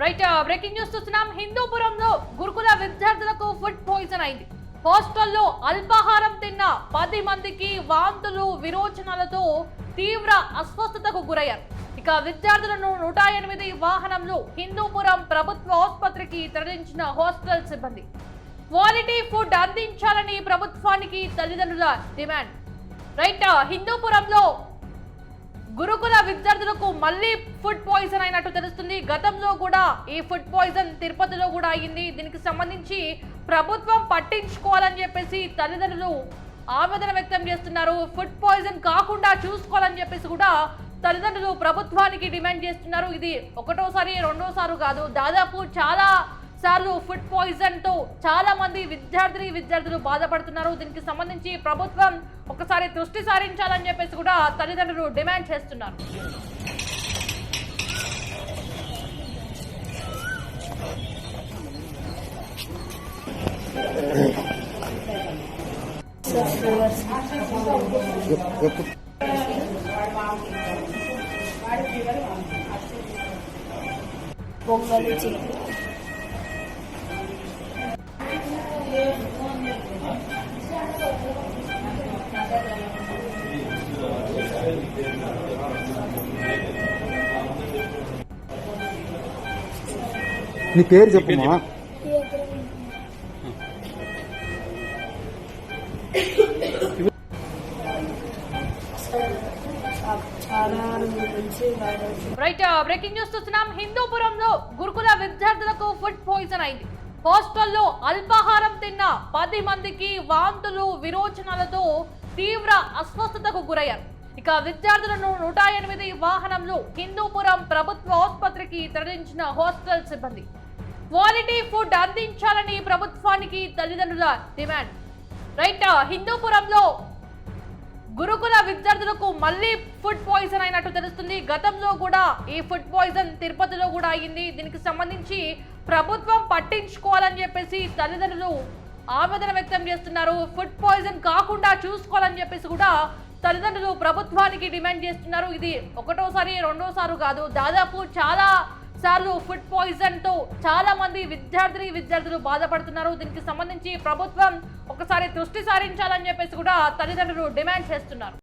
Right breaking news చూస్తున్నాం. హిందూపురంలో గురుకుల విద్యార్థులకు ఫుడ్ పాయిజన్ అయింది. హాస్టల్లో అల్పాహారం తిన్న పది మందికి వాంతులు విరోచనాలతో తీవ్ర అస్వస్థతకు గురయ్యారు. ఇక విద్యార్థులను నూట ఎనిమిది వాహనంలో హిందూపురం ప్రభుత్వ ఆసుపత్రికి తరలించిన హాస్టల్ సిబ్బంది. క్వాలిటీ ఫుడ్ అందించాలని ప్రభుత్వానికి తల్లిదండ్రుల డిమాండ్. రైట్ హిందూపురంలో గురుకుల విద్యార్థులకు మళ్ళీ ఫుడ్ పాయిజన్ అయినట్టు తెలుస్తుంది. గతంలో కూడా ఈ ఫుడ్ పాయిజన్ తిరుపతిలో కూడా అయింది. దీనికి సంబంధించి ప్రభుత్వం పట్టించుకోవాలని చెప్పేసి తల్లిదండ్రులు ఆవేదన వ్యక్తం చేస్తున్నారు. ఫుడ్ పాయిజన్ కాకుండా చూసుకోవాలని చెప్పేసి కూడా తల్లిదండ్రులు ప్రభుత్వానికి డిమాండ్ చేస్తున్నారు. ఇది ఒకటోసారి రెండోసారి కాదు. దాదాపు చాలా సార్లు ఫుడ్ పాయిజన్తో చాలా మంది విద్యార్థిని విద్యార్థులు బాధపడుతున్నారు. దీనికి సంబంధించి ప్రభుత్వం ఒకసారి దృష్టి సారించాలని చెప్పేసి కూడా తల్లిదండ్రులు డిమాండ్ చేస్తున్నారు. పొంగల్ చికెన్ నీ పేరు చెప్పమ్మా రైట్ బ్రేకింగ్ న్యూస్ చూస్తున్నాం. హిందూపురంలో గురుకుల విద్యార్థులకు ఫుడ్ పాయిజన్ అయింది. హాస్టల్లో అల్పాహారం తిన్న పది మందికి వాంతులు విరోచనాలతో తీవ్ర అస్వస్థతకు గురయ్యారు. ఇక విద్యార్థులను నూట ఎనిమిది వాహనంలో హిందూపురం ప్రభుత్వ ఆసుపత్రికి తరలించిన హాస్టల్ సిబ్బంది. క్వాలిటీ ఫుడ్ అందించాలని ప్రభుత్వానికి తల్లిదండ్రుల డిమాండ్. రైట్ హిందూపురంలో గురుకుల విద్యార్థులకు మళ్ళీ ఫుడ్ పాయిజన్ అయినట్టు తెలుస్తుంది. గతంలో కూడా ఈ ఫుడ్ పాయిజన్ తిరుపతిలో కూడా అయింది. దీనికి సంబంధించి ప్రభుత్వం పట్టించుకోవాలని చెప్పేసి తల్లిదండ్రులు ఆవేదన వ్యక్తం చేస్తున్నారు. ఫుడ్ పాయిజన్ కాకుండా చూసుకోవాలని చెప్పేసి కూడా తల్లిదండ్రులు ప్రభుత్వానికి డిమాండ్ చేస్తున్నారు. ఇది ఒకటోసారి రెండోసారి కాదు. దాదాపు చాలా సార్లు ఫుడ్ పాయిజన్తో చాలా మంది విద్యార్థిని విద్యార్థులు బాధపడుతున్నారు. దీనికి సంబంధించి ప్రభుత్వం ఒకసారి దృష్టి సారించాలని చెప్పేసి కూడా తల్లిదండ్రులు డిమాండ్ చేస్తున్నారు.